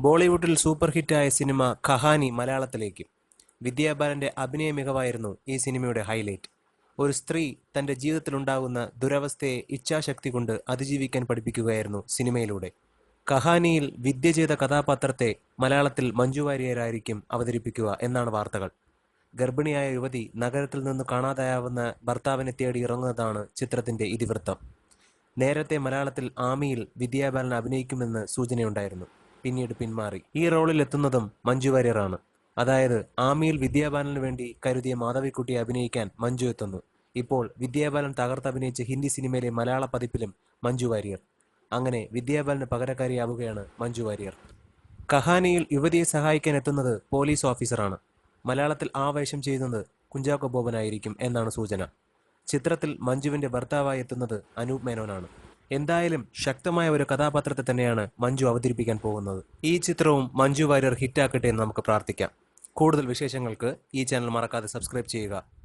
ബോളിവുഡിൽ super ഹിറ്റായ cinema Kahani മലയാളത്തിലേക്ക്. വിദ്യാബാലന്റെ അഭിനയ മികവായിരുന്നു ഈ സിനിമയുടെ ഹൈലൈറ്റ്. ഒരു സ്ത്രീ തന്റെ ജീവിതത്തിലുണ്ടാകുന്ന ദുരവസ്ഥയെ ഇച്ഛാശക്തി കൊണ്ട് അതിജീവിക്കാൻ പഠിപ്പിക്കുകയായിരുന്നു സിനിമയിലൂടെ. കഹാനിയിൽ വിദ്യ ചെയ്ത കഥാപാത്രത്തെ മലയാളത്തിൽ മഞ്ജു വാര്യരായിരിക്കും അവതരിപ്പിക്കുക എന്നാണ് വാർത്തകൾ. ഗർഭിണിയായ യുവതി നഗരത്തിൽ നിന്ന് കാണാതായാവുന്ന ഭർത്താവിനെ തേടി ഇറങ്ങുന്നതാണ് ചിത്രത്തിന്റെ ഇതിവൃത്തം. നേരത്തെ മലയാളത്തിൽ ആമിയിൽ വിദ്യാബാലൻ അഭിനയിക്കുമെന്ന് സൂചനയുണ്ടായിരുന്നു. പിന്നീട് പിന്മാറി. ഈ റോളിൽ എത്തുന്നതും മഞ്ജു വാര്യറാണ്. അതായത് ആമിയിൽ വിദ്യാബാലന് വേണ്ടി കരുതിയ മാധവിക്കുട്ടിയെ അഭിനയിക്കാൻ മഞ്ജു എത്തുന്നു. ഇപ്പോൾ വിദ്യാബാലൻ തകർത്തഭിനയിച്ച ഹിന്ദി സിനിമയിലെ മലയാള പതിപ്പിലും മഞ്ജു വാര്യർ. അങ്ങനെ വിദ്യാബാലന് പകരക്കാരിയാവുകയാണ് മഞ്ജു വാര്യർ. കഹാനിയിൽ യുവതിയെ സഹായിക്കാൻ എത്തുന്നത് പോലീസ് ഓഫീസറാണ്. മലയാളത്തിൽ ആ വേഷം ചെയ്യുന്നത് കുഞ്ചാക്കോ ബോബനായിരിക്കും എന്നാണ് സൂചന. ചിത്രത്തിൽ മഞ്ജുവിന്റെ ഭർത്താവായി എത്തുന്നത് അനൂപ് മേനോനാണ്. എന്തായാലും ശക്തമായ ഒരു കഥാപാത്രത്തെ തന്നെയാണ് മഞ്ജു അവതരിപ്പിക്കാൻ പോകുന്നത്. ഈ ചിത്രവും മഞ്ജു വാര്യർ ഹിറ്റാക്കട്ടെ എന്ന് നമുക്ക് പ്രാർത്ഥിക്കാം. കൂടുതൽ വിശേഷങ്ങൾക്ക് ഈ ചാനൽ മറക്കാതെ സബ്സ്ക്രൈബ് ചെയ്യുക.